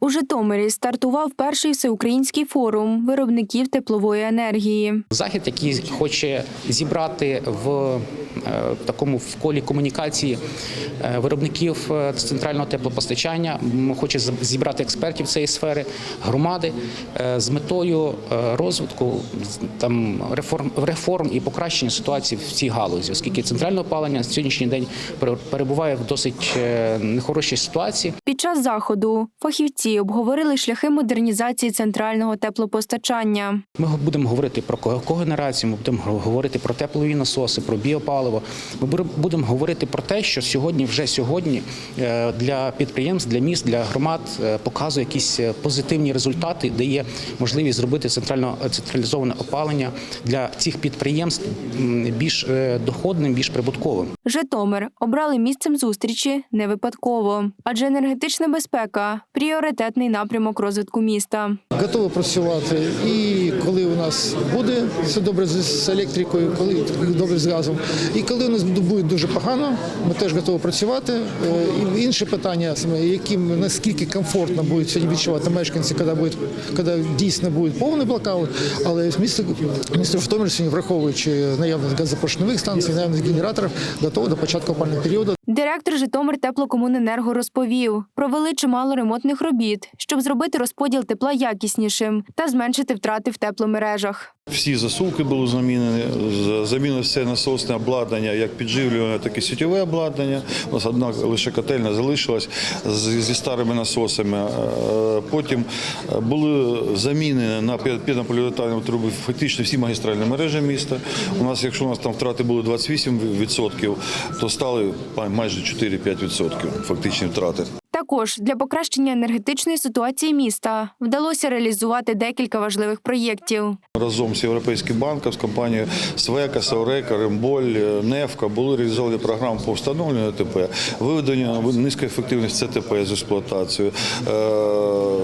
У Житомирі стартував перший всеукраїнський форум виробників теплової енергії. Захід, який хоче зібрати в е, такому в колі комунікації е, виробників е, центрального теплопостачання, хоче зібрати експертів цієї сфери, громади з метою розвитку там реформ реформ і покращення ситуації в цій галузі, оскільки центральне опалення на сьогоднішній день пере- перебуває в досить нехорошій ситуації. Під час заходу фахівці обговорили шляхи модернізації центрального теплопостачання. Ми будемо говорити про ко- когенерацію, ми будемо говорити про теплові насоси, про біопаливо. Ми будемо говорити про те, що сьогодні, вже сьогодні, е, для підприємств, для міст, для громад е, показує якісь е, позитивні результати, де є можливість зробити центрально централізоване опалення для цих підприємств більш доходним, більш прибутковим. Житомир обрали місцем зустрічі не випадково, адже енергетична безпека пріоритетний напрямок розвитку міста. Готові працювати. І коли у нас буде все добре з електрикою, коли добре з газом, і коли у нас буде дуже погано, ми теж готові працювати. Е, І інше питання яким наскільки комфортно будуть сьогодні відчувати мешканці, коли буде коли дійсно буде повний блокаут. Але місто місто Житомир сьогодні, враховуючи наявність газопоршневих станцій, наявність генераторів, готове до початку опального періоду. Директор Житомир Теплокомуненерго розповів, провели чимало ремонтних робіт, щоб зробити розподіл тепла якіснішим та зменшити втрати в тепломережах. Всі засувки були замінені, з- замінено все насосне обладнання, як підживлюване, так і сітєве обладнання. У нас одна лише котельня залишилась зі старими насосами. Е, Потім е, були замінені на пі- пінополіуретанові труби фактично всі магістральні мережі міста. У нас, якщо у нас там втрати були 28%, то стали майже 4-5% фактичні втрати. Також для покращення енергетичної ситуації міста вдалося реалізувати декілька важливих проєктів. Разом з Європейським банком, з компанією Свека, Саурека, Ремболь, Нефка були реалізовані програми по встановленню ТП, виведення низькоефективних ЦТП з експлуатацією, е,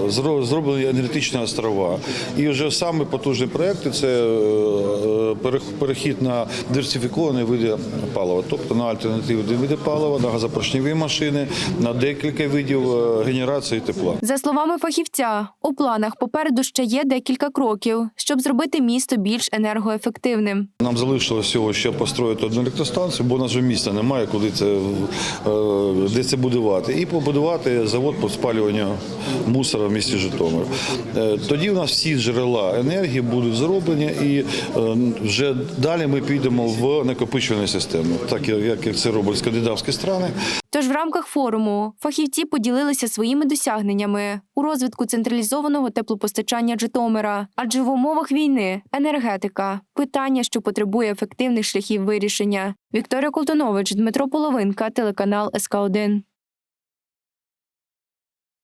зро- зроблені енергетичні острова. І вже саме потужні проекти це е, перехід на диверсифіковані види палива, тобто на альтернативні види палива, на газопоршневі машини, на декілька видів е, генерації тепла. За словами фахівця, у планах попереду ще є декілька кроків, щоб зробити місто більш енергоефективним. Нам залишилося всього ще построїти одну електростанцію, бо у нас вже міста немає, куди це е, де це будувати. І побудувати завод по спалюванню мусора в місті Житомир. Е, Тоді у нас всі джерела енергії будуть зроблені, і е, вже далі ми підемо в накопичувальну систему, так як це роблять скандинавські країни. Тож в рамках форуму фахівці поділилися своїми досягненнями у розвитку централізованого теплопостачання Житомира, адже в умовах війни енергетика питання, що потребує ефективних шляхів вирішення. Вікторія Колтунович, Дмитро Половинка, телеканал СК 1